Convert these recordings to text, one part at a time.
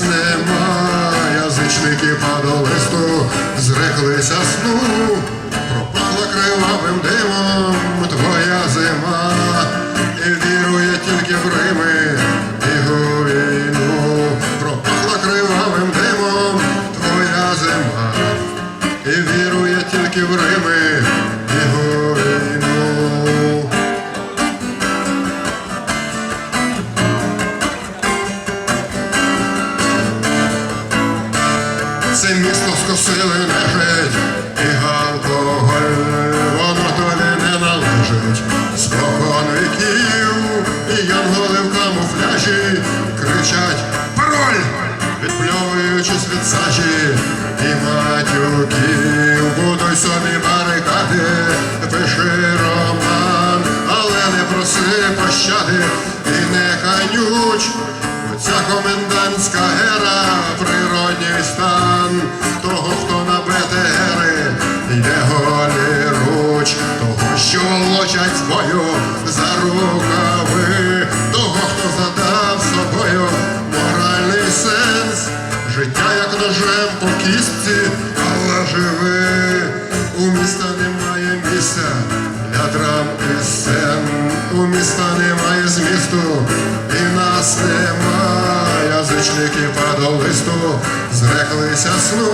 нас нема, язичники падолисту, зреклися сну, пропахла кривавим димом твоя зима, і вірує тільки в Рими і війну, пропахла кривавим димом твоя зима, і вірує тільки в Рими і Це місто скосили нежить і алкоголь, воно тобі не належить. Спокон віків, і янголи в камуфляжі кричать пароль, відпльовуючись від сажі і матюків, будуй собі барикади, пиши роман, але не проси пощади. І не канюч. Ця комендантська гера, природній стан того, хто на БТРи йде голіруч, того, що волочать з бою за рукави, того, хто задав собою моральний сенс, життя як ножем по кістці, але живи, у міста немає місця для драм і сцен, у міста немає змісту, і нас нема, язичники падолисту, зреклися сну,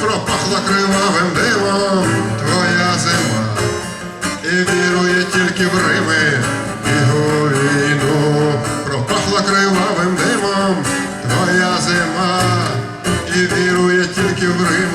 пропахла кривавим димом твоя зима, і вірує тільки в Рими і війну, пропахла кривавим димом твоя зима, і вірує тільки в війну.